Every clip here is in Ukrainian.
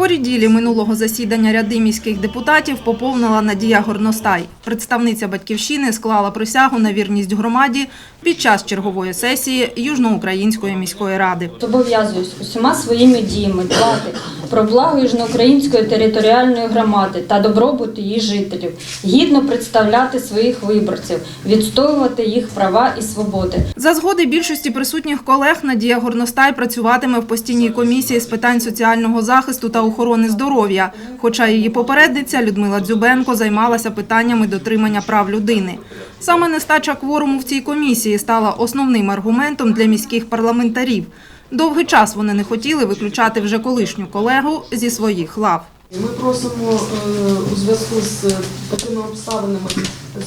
Поріділі минулого засідання ряди міських депутатів поповнила Надія Горностай. Представниця батьківщини склала присягу на вірність громаді під час чергової сесії Южноукраїнської міської ради. Зобов'язуюсь усіма своїми діями дбати про благо Южноукраїнської територіальної громади та добробут її жителів, гідно представляти своїх виборців, відстоювати їх права і свободи. За згоди більшості присутніх колег Надія Горностай працюватиме в постійній комісії з питань соціального захисту та охорони здоров'я. Хоча її попередниця Людмила Дзюбенко займалася питаннями дотримання прав людини. Саме нестача кворуму в цій комісії стала основним аргументом для міських парламентарів. Довгий час вони не хотіли виключати вже колишню колегу зі своїх лав. Ми просимо е, у зв'язку з е, такими обставинами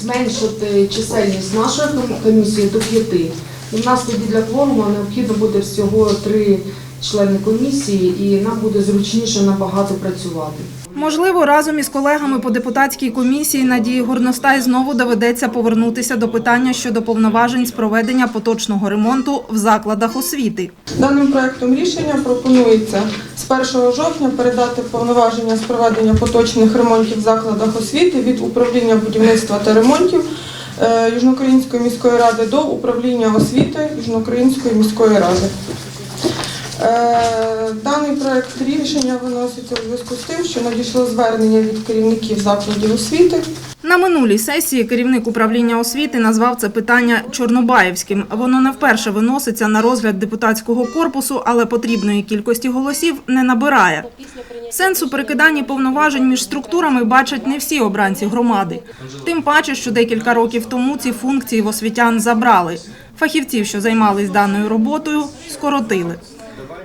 зменшити чисельність нашої ком- комісії до п'яти. В нас тоді для кворуму необхідно буде всього три члени комісії, і нам буде зручніше набагато працювати. Можливо, разом із колегами по депутатській комісії Надії Горностай знову доведеться повернутися до питання щодо повноважень з проведення поточного ремонту в закладах освіти. Даним проектом рішення пропонується з 1 жовтня передати повноваження з проведення поточних ремонтів в закладах освіти від управління будівництва та ремонтів е, Южноукраїнської міської ради до управління освіти Южноукраїнської міської ради. Е, Даний проект рішення виноситься у зв'язку з тим, що надійшло звернення від керівників закладів освіти На минулій сесії керівник управління освіти назвав це питання Чорнобаївським. Воно не вперше виноситься на розгляд депутатського корпусу, але потрібної кількості голосів не набирає. Сенсу перекидання повноважень між структурами бачать не всі обранці громади. Тим паче, що декілька років тому ці функції в освітян забрали. Фахівців, що займались даною роботою, скоротили.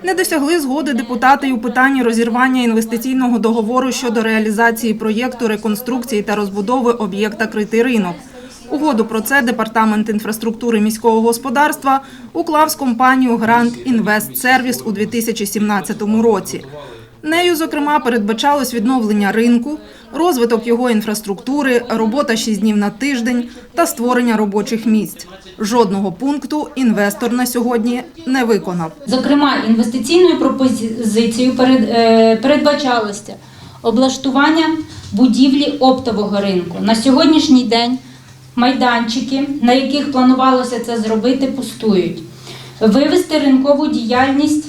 Не досягли згоди депутати й у питанні розірвання інвестиційного договору щодо реалізації проєкту реконструкції та розбудови об'єкта Критий ринок. Угоду про це департамент інфраструктури міського господарства уклав з компанією Грант Інвест Сервіс у 2017 році. Нею, зокрема, передбачалось відновлення ринку, розвиток його інфраструктури, робота 6 днів на тиждень та створення робочих місць. Жодного пункту інвестор на сьогодні не виконав. Зокрема, інвестиційною пропозицією е, передбачалося облаштування будівлі оптового ринку. На сьогоднішній день майданчики, на яких планувалося це зробити, пустують. Вивести ринкову діяльність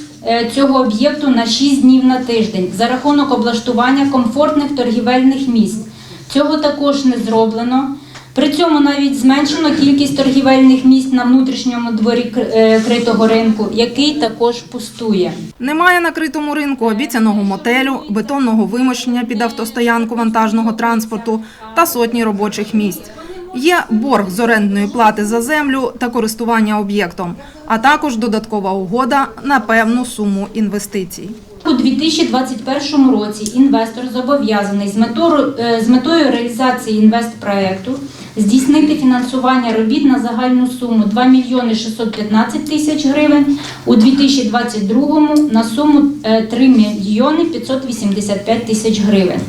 цього об'єкту на 6 днів на тиждень за рахунок облаштування комфортних торгівельних місць. Цього також не зроблено. При цьому навіть зменшено кількість торгівельних місць на внутрішньому дворі е, критого ринку, який також пустує. Немає на критому ринку обіцяного мотелю, бетонного вимощення під автостоянку вантажного транспорту та сотні робочих місць. Є борг з орендної плати за землю та користування об'єктом, а також додаткова угода на певну суму інвестицій. У 2021 році інвестор зобов'язаний з метою, е, з метою реалізації інвестпроекту здійснити фінансування робіт на загальну суму 2 мільйони 615 тисяч гривень, у 2022 на суму е, 3 мільйони 585 тисяч гривень.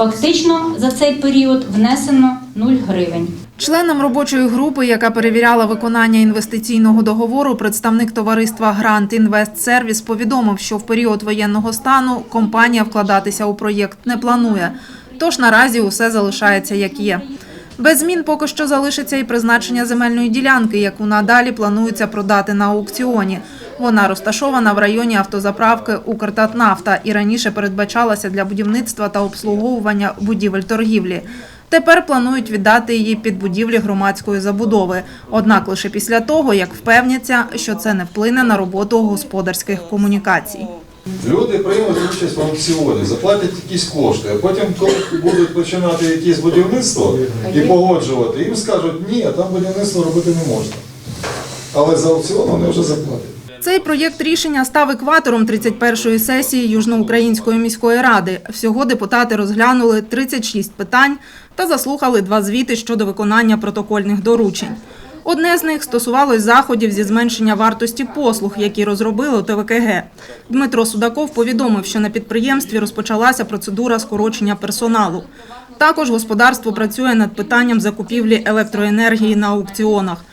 Фактично за цей період внесено 0 гривень. Членом робочої групи, яка перевіряла виконання інвестиційного договору, представник товариства Грант Інвест Сервіс повідомив, що в період воєнного стану компанія вкладатися у проєкт не планує. Тож наразі усе залишається як є. Без змін поки що залишиться і призначення земельної ділянки, яку надалі планується продати на аукціоні. Вона розташована в районі автозаправки «Укртатнафта» і раніше передбачалася для будівництва та обслуговування будівель торгівлі. Тепер планують віддати її під будівлі громадської забудови. Однак лише після того, як впевняться, що це не вплине на роботу господарських комунікацій. Люди приймуть участь в аукціоні, заплатять якісь кошти, а потім, коли будуть починати якесь будівництво і погоджувати, їм скажуть, ні, там будівництво робити не можна. Але за аукціон вони вже заплатять. Цей проєкт рішення став екватором 31-ї сесії Южноукраїнської міської ради. Всього депутати розглянули 36 питань та заслухали два звіти щодо виконання протокольних доручень. Одне з них стосувалось заходів зі зменшення вартості послуг, які розробили ТВКГ. Дмитро Судаков повідомив, що на підприємстві розпочалася процедура скорочення персоналу. Також господарство працює над питанням закупівлі електроенергії на аукціонах.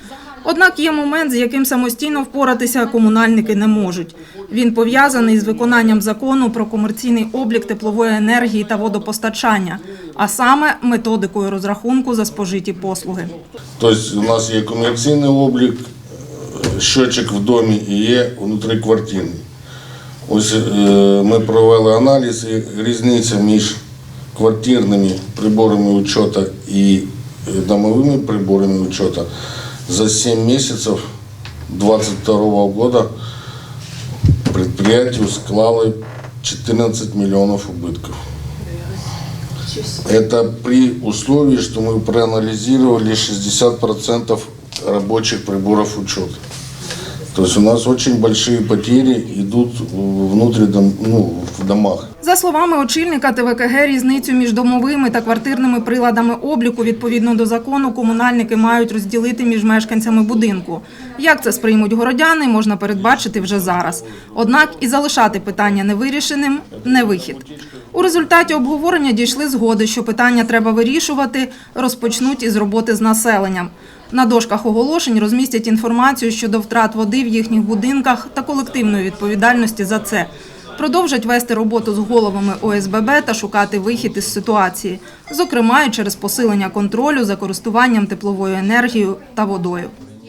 Однак є момент, з яким самостійно впоратися комунальники не можуть. Він пов'язаний з виконанням закону про комерційний облік теплової енергії та водопостачання, а саме методикою розрахунку за спожиті послуги. Тобто у нас є комерційний облік, щочик в домі і є внутриквартирний. Ось е, ми провели аналіз і різниця між квартирними приборами учета і е, домовими приборами учета за 7 месяцев 2022 года предприятию склало 14 миллионов убытков. Это при условии, что мы проанализировали 60% рабочих приборов учета. То есть у нас очень большие потери идут внутри дом, ну, в домах. За словами очільника ТВКГ, різницю між домовими та квартирними приладами обліку відповідно до закону комунальники мають розділити між мешканцями будинку. Як це сприймуть городяни, можна передбачити вже зараз. Однак і залишати питання невирішеним не вихід. У результаті обговорення дійшли згоди, що питання треба вирішувати, розпочнуть із роботи з населенням. На дошках оголошень розмістять інформацію щодо втрат води в їхніх будинках та колективної відповідальності за це. Продовжать вести роботу з головами ОСББ та шукати вихід із ситуації, зокрема і через посилення контролю за користуванням тепловою енергією та водою.